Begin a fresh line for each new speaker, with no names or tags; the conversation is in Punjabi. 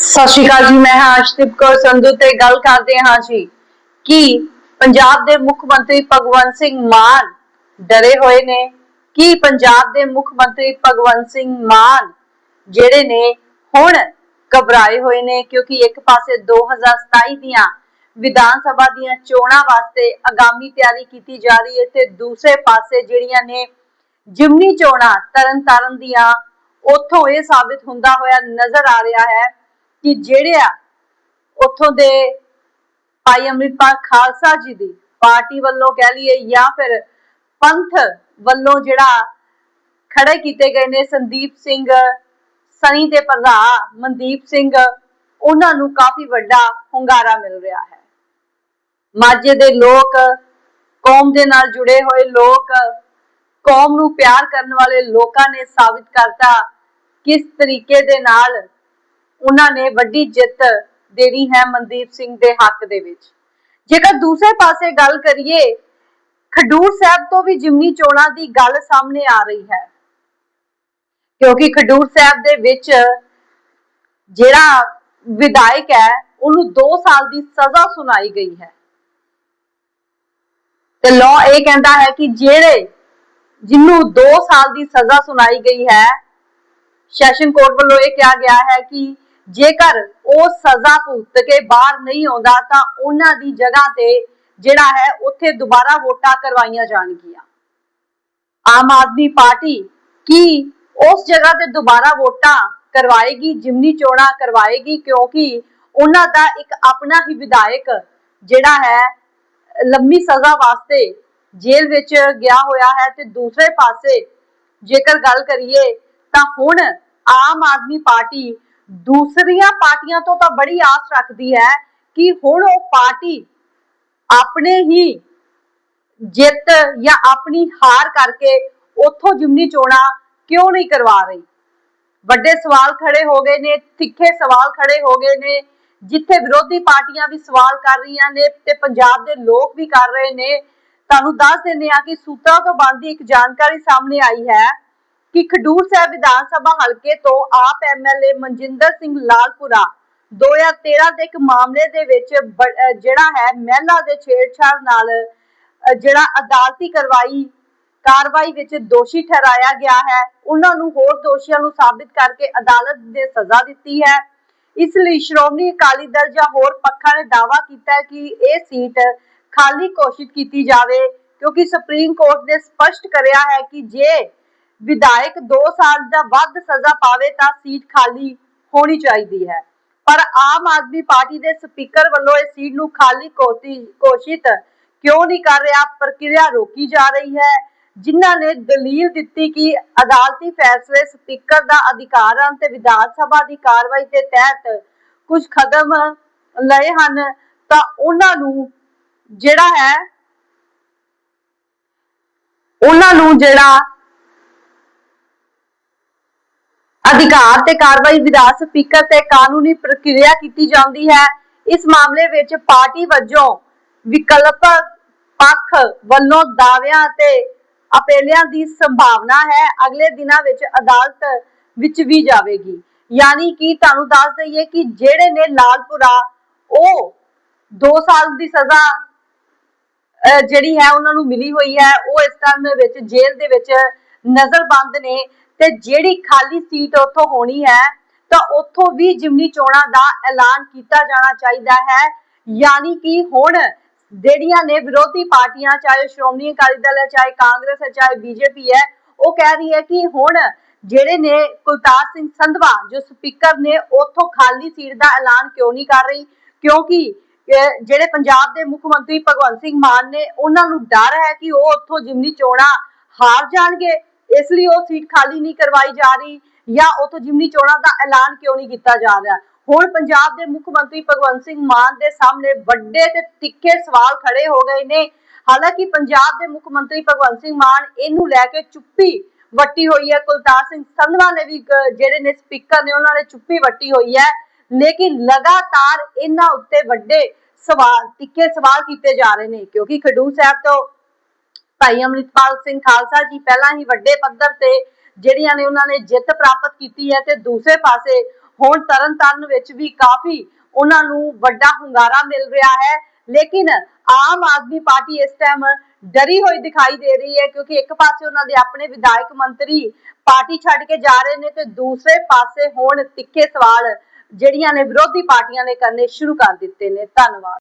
ਸਤਿ ਸ਼੍ਰੀ ਅਕਾਲ ਜੀ, ਮੈਂ ਹਾਂ ਅਰਸ਼ਦੀਪ ਕੌਰ ਸੰਧੂ ਤੇ ਗੱਲ ਕਰਦੇ ਹਾਂ ਜੀ ਕਿ ਪੰਜਾਬ ਦੇ ਮੁੱਖ ਮੰਤਰੀ ਭਗਵੰਤ ਸਿੰਘ ਮਾਨ ਡਰੇ ਹੋਏ ਨੇ। ਕਿ ਪੰਜਾਬ ਦੇ ਮੁੱਖ ਮੰਤਰੀ ਭਗਵੰਤ ਸਿੰਘ ਮਾਨ ਜਿਹੜੇ ਨੇ ਹੁਣ ਘਬਰਾਏ ਹੋਏ ਨੇ ਕਿਉਂਕਿ ਇੱਕ ਪਾਸੇ 2027 ਦੀਆਂ ਵਿਧਾਨ ਸਭਾ ਦੀਆਂ ਚੋਣਾਂ ਵਾਸਤੇ ਆਗਾਮੀ ਤਿਆਰੀ ਕੀਤੀ ਜਾ ਰਹੀ ਹੈ ਤੇ ਦੂਸਰੇ ਪਾਸੇ ਜਿਹੜੀਆਂ ਨੇ ਜਿਮਨੀ ਚੋਣਾਂ ਤਰਨਤਾਰਨ ਦੀਆਂ, ਉੱਥੋਂ ਇਹ ਸਾਬਿਤ ਹੁੰਦਾ ਹੋਇਆ ਨਜ਼ਰ ਆ ਰਿਹਾ ਹੈ ਕਿ ਜਿਹੜੇ ਆ ਉੱਥੋਂ ਦੇ ਭਾਈ ਅੰਮ੍ਰਿਤਪਾਲ ਖਾਲਸਾ ਜੀ ਦੀ ਪਾਰਟੀ ਵੱਲੋਂ ਕਹਿ ਲਈਏ ਜਾਂ ਫਿਰ ਪੰਥ ਵੱਲੋਂ ਜਿਹੜਾ ਖੜੇ ਕੀਤੇ ਗਏ ਨੇ ਸੰਦੀਪ ਸਿੰਘ, ਸਨੀ ਦੇ ਭਰਾ ਮਨਦੀਪ ਸਿੰਘ, ਉਹਨਾਂ ਨੂੰ ਕਾਫੀ ਵੱਡਾ ਹੁੰਗਾਰਾ ਮਿਲ ਰਿਹਾ ਹੈ। ਮਾਝੇ ਦੇ ਲੋਕ, ਕੌਮ ਦੇ ਨਾਲ ਜੁੜੇ ਹੋਏ ਲੋਕ, ਕੌਮ ਨੂੰ ਪਿਆਰ ਕਰਨ ਵਾਲੇ ਲੋਕਾਂ ਨੇ ਸਾਬਿਤ ਕਰਤਾ ਕਿਸ ਤਰੀਕੇ ਦੇ ਨਾਲ ਉਹਨਾਂ ਨੇ ਵੱਡੀ ਜਿੱਤ ਦੇਣੀ ਹੈ ਮਨਦੀਪ ਸਿੰਘ ਦੇ ਹੱਕ ਦੇ ਵਿੱਚ। ਜੇਕਰ ਦੂਸਰੇ ਪਾਸੇ ਗੱਲ ਕਰੀਏ, ਖਡੂਰ ਸਾਹਿਬ ਤੋਂ ਵੀ ਜਿਮਨੀ ਚੋਣਾਂ ਦੀ ਗੱਲ ਸਾਹਮਣੇ ਆ ਰਹੀ ਹੈ। ਕਿਉਂਕਿ ਖਡੂਰ ਸਾਹਿਬ ਦੇ ਵਿੱਚ ਜਿਹੜਾ ਵਿਧਾਇਕ ਹੈ, ਉਹਨੂੰ 2 ਸਾਲ ਦੀ ਸਜ਼ਾ ਸੁਣਾਈ ਗਈ ਹੈ। ਤੇ ਲਾਅ ਇਹ ਕਹਿੰਦਾ ਹੈ ਕਿ ਜਿਹੜੇ ਜਿਹਨੂੰ 2 ਸਾਲ ਦੀ ਸਜ਼ਾ ਸੁਣਾਈ ਗਈ ਹੈ, ਸੈਸ਼ਨ ਕੋਰਟ ਵੱਲੋਂ ਇਹ ਕਿਹਾ ਗਿਆ ਹੈ ਕਿ ਜੇਕਰ ਉਹ ਸਜ਼ਾ ਭੁਗਤ ਕੇ ਬਾਹਰ ਨਹੀਂ ਆਉਂਦਾ, ਤਾਂ ਉਹਨਾਂ ਦੀ ਜਗ੍ਹਾ ਤੇ ਜਿਹੜਾ ਹੈ, ਉੱਥੇ ਦੁਬਾਰਾ ਵੋਟਾਂ ਕਰਵਾਈਆਂ ਜਾਣਗੀਆਂ। ਆਮ ਆਦਮੀ ਪਾਰਟੀ ਕੀ ਉਸ ਜਗ੍ਹਾ ਤੇ ਦੁਬਾਰਾ ਵੋਟਾਂ ਕਰਵਾਏਗੀ, ਜਿਮਨੀ ਚੋਣਾਂ ਕਰਵਾਏਗੀ? ਕਿਉਂਕਿ ਉਹਨਾਂ ਦਾ ਇੱਕ ਆਪਣਾ ਹੀ ਵਿਧਾਇਕ ਜਿਹੜਾ ਹੈ, ਲੰਮੀ ਸਜ਼ਾ ਵਾਸਤੇ ਜੇਲ੍ਹ ਵਿੱਚ ਗਿਆ ਹੋਇਆ ਹੈ ਤੇ ਦੂਸਰੇ ਪਾਸੇ ਜੇਕਰ ਗੱਲ ਕਰੀਏ, ਤਾਂ ਹੁਣ ਆਮ ਆਦਮੀ ਪਾਰਟੀ ਦੂਸਰੀਆਂ ਪਾਰਟੀਆਂ ਤੋਂ ਤਾਂ ਬੜੀ ਆਸ ਰੱਖਦੀ ਹੈ ਕਿ ਹੁਣ ਉਹ ਪਾਰਟੀ ਆਪਣੇ ਹੀ ਜਿੱਤ ਜਾਂ ਆਪਣੀ ਹਾਰ ਕਰਕੇ ਉੱਥੋਂ ਜਿਮਨੀ ਚੋਣਾਂ ਕਿਉਂ ਨਹੀਂ ਕਰਵਾ ਰਹੀ? ਵੱਡੇ ਸਵਾਲ ਖੜੇ ਹੋ ਗਏ ਨੇ, ਤਿੱਖੇ ਸਵਾਲ ਖੜੇ ਹੋ ਗਏ ਨੇ, ਜਿੱਥੇ ਵਿਰੋਧੀ ਪਾਰਟੀਆਂ ਵੀ ਸਵਾਲ ਕਰ ਰਹੀਆਂ ਨੇ ਤੇ ਪੰਜਾਬ ਦੇ ਲੋਕ ਵੀ ਕਰ ਰਹੇ ਨੇ। ਤੁਹਾਨੂੰ ਦੱਸ ਦਿੰਦੇ ਆ ਕਿ ਸੂਤਰਾਂ ਤੋਂ ਬਣਦੀ ਇੱਕ ਜਾਣਕਾਰੀ ਸਾਹਮਣੇ ਆਈ ਹੈ ਕਿ ਖਡੂਰ ਸਾਹਿਬ ਵਿਧਾਨ ਸਭਾ ਹਲਕੇ ਤੋਂ ਆਪ ਐਮਐਲਏ ਮਨਜਿੰਦਰ ਸਿੰਘ ਲਾਲਪੁਰਾ 2013 ਦੇ ਇੱਕ ਮਾਮਲੇ ਦੇ ਵਿੱਚ ਜਿਹੜਾ ਹੈ, ਮਹਿਲਾ ਦੇ ਛੇੜਛਾੜ ਨਾਲ ਜਿਹੜਾ ਅਦਾਲਤੀ ਕਰਵਾਈ, ਕਾਰਵਾਈ ਵਿੱਚ ਦੋਸ਼ੀ ਠਹਿਰਾਇਆ ਗਿਆ ਹੈ। ਉਹਨਾਂ ਨੂੰ ਹੋਰ ਦੋਸ਼ੀਆਂ ਨੂੰ ਸਾਬਿਤ ਕਰਕੇ ਅਦਾਲਤ ਨੇ ਸਜ਼ਾ ਦਿੱਤੀ ਹੈ। ਇਸ ਲਈ ਸ਼੍ਰੋਮਣੀ ਅਕਾਲੀ ਦਲ ਜਾਂ ਹੋਰ ਪੱਖਾਂ ਨੇ ਦਾਅਵਾ ਕੀਤਾ ਹੈ ਕਿ ਇਹ ਸੀਟ ਖਾਲੀ ਘੋਸ਼ਿਤ ਕੀਤੀ ਜਾਵੇ, ਕਿਉਂਕਿ ਸੁਪਰੀਮ ਕੋਰਟ ਨੇ ਸਪਸ਼ਟ ਕਰਿਆ ਹੈ ਕਿ ਜੇ ਵਿਧਾਇਕ 2 ਸਾਲ ਦਾ ਵੱਧ ਸਜ਼ਾ ਪਾਵੇ ਤਾਂ ਸੀਟ ਖਾਲੀ ਹੋਣੀ ਚਾਹੀਦੀ ਹੈ। ਪਰ ਆਮ ਆਦਮੀ ਪਾਰਟੀ ਦੇ ਸਪੀਕਰ ਵੱਲੋਂ ਇਹ ਸੀਟ ਨੂੰ ਖਾਲੀ ਘੋਤੀ- ਕਿਉਂ ਨਹੀਂ ਕਰ ਰਿਹਾ? ਪ੍ਰਕਿਰਿਆ ਰੋਕੀ ਜਾ ਰਹੀ ਹੈ। ਜਿਨ੍ਹਾਂ ਨੇ ਦਲੀਲ ਦਿੱਤੀ ਕਿ ਅਦਾਲਤੀ ਫੈਸਲੇ ਸਪੀਕਰ ਦਾ ਅਧਿਕਾਰ ਹਨ ਤੇ ਵਿਧਾਨ ਸਭਾ ਦੀ ਕਾਰਵਾਈ ਦੇ ਤਹਿਤ ਕੁਝ ਕਦਮ ਲਏ ਹਨ, ਤਾਂ ਉਹਨਾਂ ਨੂੰ ਜਿਹੜਾ ਹੈ, ਉਹਨਾਂ ਨੂੰ ਜਿਹੜਾ ਅਧਿਕਾਰ ਤੇ ਕਾਰਵਾਈ ਵਿਧਾਨ ਸਪੀਕਰ ਤੇ ਕਾਨੂੰਨੀ ਪ੍ਰਕਿਰਿਆ ਕੀਤੀ ਜਾਂਦੀ ਹੈ। ਇਸ ਮਾਮਲੇ ਵਿੱਚ ਪਾਰਟੀ ਵੱਜੋਂ ਵਿਕਲਪਕ ਪੱਖ ਵੱਲੋਂ ਦਾਅਵਿਆਂ ਤੇ ਅਪੀਲਾਂ ਦੀ ਸੰਭਾਵਨਾ ਹੈ। ਅਗਲੇ ਦਿਨਾਂ ਵਿੱਚ ਅਦਾਲਤ ਵਿੱਚ ਵੀ ਜਾਵੇਗੀ। ਯਾਨੀ ਕਿ ਤੁਹਾਨੂੰ ਦੱਸ ਦਈਏ ਕਿ ਜਿਹੜੇ ਨੇ ਲਾਲਪੁਰਾ, ਉਹ 2 ਸਾਲ ਦੀ ਸਜ਼ਾ, ਅਹ, ਜਿਹੜੀ ਹੈ, ਉਹਨਾਂ ਨੂੰ ਮਿਲੀ ਹੋਈ ਹੈ। ਉਹ ਇਸ ਟਾਈਮ ਵਿੱਚ ਜੇਲ੍ਹ ਦੇ ਵਿੱਚ ਨਜ਼ਰਬੰਦ ਨੇ। ਤੇ ਜਿਹੜੀ ਖਾਲੀ ਸੀਟ ਉੱਥੋਂ ਹੋਣੀ ਹੈ, ਤਾਂ ਉੱਥੋਂ ਵੀ ਜਿਮਨੀ ਚੋਣਾਂ ਦਾ ਐਲਾਨ ਕੀਤਾ ਜਾਣਾ ਚਾਹੀਦਾ ਹੈ। ਯਾਨੀ ਕਿ ਹੁਣ ਜਿਹੜੀਆਂ ਨੇ ਵਿਰੋਧੀ ਪਾਰਟੀਆਂ, ਚਾਹੇ ਸ਼੍ਰੋਮਣੀ ਅਕਾਲੀ ਦਲ ਹੈ, ਚਾਹੇ ਕਾਂਗਰਸ ਹੈ, ਚਾਹੇ ਬੀਜੇਪੀ ਹੈ, ਉਹ ਕਹਿ ਰਹੀ ਹੈ ਕਿ ਹੁਣ ਜਿਹੜੇ ਨੇ ਕੁਲਤਾਰ ਸਿੰਘ ਸੰਧਵਾ, ਜੋ ਸਪੀਕਰ ਨੇ, ਉਥੋਂ ਖਾਲੀ ਸੀਟ ਦਾ ਐਲਾਨ ਕਿਉਂ ਨਹੀਂ ਕਰ ਰਹੀ? ਕਿਉਂਕਿ ਜਿਹੜੇ ਪੰਜਾਬ ਦੇ ਮੁੱਖ ਮੰਤਰੀ ਭਗਵੰਤ ਸਿੰਘ ਮਾਨ ਨੇ, ਉਹਨਾਂ ਨੂੰ ਡਰ ਹੈ ਕਿ ਉਹ ਉੱਥੋਂ ਜਿਮਨੀ ਚੋਣਾਂ ਹਾਰ ਜਾਣਗੇ। ਇਸ ਲਈ ਉਹ ਸੀਟ ਖਾਲੀ ਨਹੀਂ ਕਰਵਾਈ ਜਾ ਰਹੀ ਜਾਂ ਉੱਥੋਂ ਜਿਮਨੀ ਚੋਣਾਂ ਦਾ ਐਲਾਨ ਕਿਉਂ ਨਹੀਂ ਕੀਤਾ ਜਾ ਰਿਹਾ? ਹੁਣ ਪੰਜਾਬ ਦੇ ਮੁੱਖ ਮੰਤਰੀ ਭਗਵੰਤ ਸਿੰਘ ਮਾਨ ਦੇ ਸਾਹਮਣੇ ਵੱਡੇ ਤੇ ਤਿੱਖੇ ਸਵਾਲ ਖੜੇ ਹੋ ਗਏ ਨੇ। ਹਾਲਾਂਕਿ ਪੰਜਾਬ ਦੇ ਮੁੱਖ ਮੰਤਰੀ ਭਗਵੰਤ ਸਿੰਘ ਮਾਨ ਇਹਨੂੰ ਲੈ ਕੇ ਚੁੱਪੀ ਵੱਟੀ ਹੋਈ ਹੈ। ਕੁਲਤਾਰ ਸਿੰਘ ਸੰਧਵਾ ਨੇ ਵੀ ਜਿਹੜੇ ਨੇ ਸਪੀਕਰ ਨੇ, ਉਹਨਾਂ ਨੇ ਚੁੱਪੀ ਵੱਟੀ ਹੋਈ ਹੈ। ਲੇਕਿਨ ਲਗਾਤਾਰ ਇਹਨਾਂ ਉੱਤੇ ਵੱਡੇ ਸਵਾਲ, ਤਿੱਖੇ ਸਵਾਲ ਕੀਤੇ ਜਾ ਰਹੇ ਨੇ। ਕਿਉਂਕਿ ਖਡੂਰ ਸਾਹਿਬ ਤੋਂ ਭਾਈ ਅੰਮ੍ਰਿਤਪਾਲ ਸਿੰਘ ਖਾਲਸਾ ਜੀ ਪਹਿਲਾਂ ਹੀ ਵੱਡੇ ਪੱਧਰ ਤੇ ਜਿਹੜੀਆਂ ਨੇ ਉਹਨਾਂ ਨੇ ਜਿੱਤ ਪ੍ਰਾਪਤ ਕੀਤੀ ਹੈ ਤੇ ਦੂਸਰੇ ਪਾਸੇ ਹੁਣ ਤਰਨਤਾਰਨ ਵਿੱਚ ਵੀ ਕਾਫੀ ਉਹਨਾਂ ਨੂੰ ਵੱਡਾ ਹੁੰਗਾਰਾ ਮਿਲ ਰਿਹਾ ਹੈ। ਲੇਕਿਨ ਆਮ ਆਦਮੀ ਪਾਰਟੀ ਇਸ ਟਾਈਮ ਡਰੀ ਹੋਈ ਦਿਖਾਈ ਦੇ ਰਹੀ ਹੈ ਕਿਉਂਕਿ ਇੱਕ ਪਾਸੇ ਉਹਨਾਂ ਦੇ ਆਪਣੇ ਵਿਧਾਇਕ ਮੰਤਰੀ ਪਾਰਟੀ ਛੱਡ ਕੇ ਜਾ ਰਹੇ ਨੇ ਤੇ ਦੂਸਰੇ ਪਾਸੇ ਹੁਣ ਤਿੱਖੇ ਸਵਾਲ ਜਿਹੜੀਆਂ ਨੇ ਵਿਰੋਧੀ ਪਾਰਟੀਆਂ ਨੇ ਕਰਨੇ ਸ਼ੁਰੂ ਕਰ ਦਿੱਤੇ ਨੇ। ਧੰਨਵਾਦ।